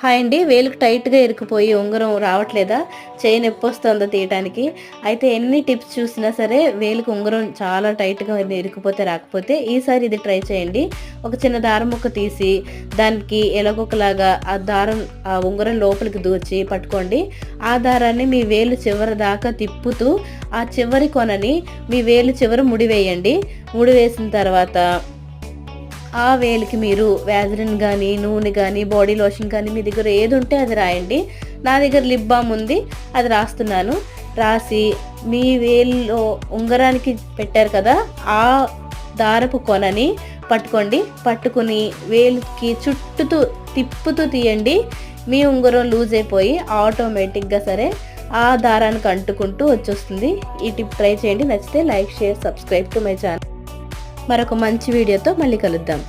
Hi అండి. వేలుకు టైట్గా ఇరుకుపోయి ఉంగరం రావట్లేదా? చేయి నొప్పి వస్తుందో తీయటానికి? అయితే ఎన్ని టిప్స్ చూసినా సరే వేలుకు ఉంగరం చాలా టైట్గా ఇరుకుపోతే రాకపోతే ఈసారి ఇది ట్రై చేయండి. ఒక చిన్న దారం ముక్క తీసి దానికి ఎలాగొకలాగా ఆ దారం ఆ ఉంగరం లోపలికి దూచి పట్టుకోండి. ఆ దారాన్ని మీ వేలు చివరి దాకా తిప్పుతూ ఆ చివరి కొనని మీ వేలు చివర ముడివేయండి ముడి వేసిన తర్వాత ఆ వేలికి మీరు వ్యాజరిన్ కానీ నూనె కానీ బాడీ లోషన్ కానీ మీ దగ్గర ఏది ఉంటే అది రాయండి. నా దగ్గర లిప్ బామ్ ఉంది అది రాస్తున్నాను. రాసి మీ వేల్లో ఉంగరానికి పెట్టారు కదా ఆ దారపు కొనని పట్టుకోండి. పట్టుకుని వేలుకి చుట్టుతూ తిప్పుతూ తీయండి. మీ ఉంగరం లూజ్ అయిపోయి ఆటోమేటిక్గా సరే ఆ దారానికి అంటుకుంటూ వచ్చేస్తుంది. ఈ టిప్ ట్రై చేయండి నచ్చితే like share subscribe to my channel. మరొక మంచి వీడియోతో మళ్ళీ కలుద్దాం.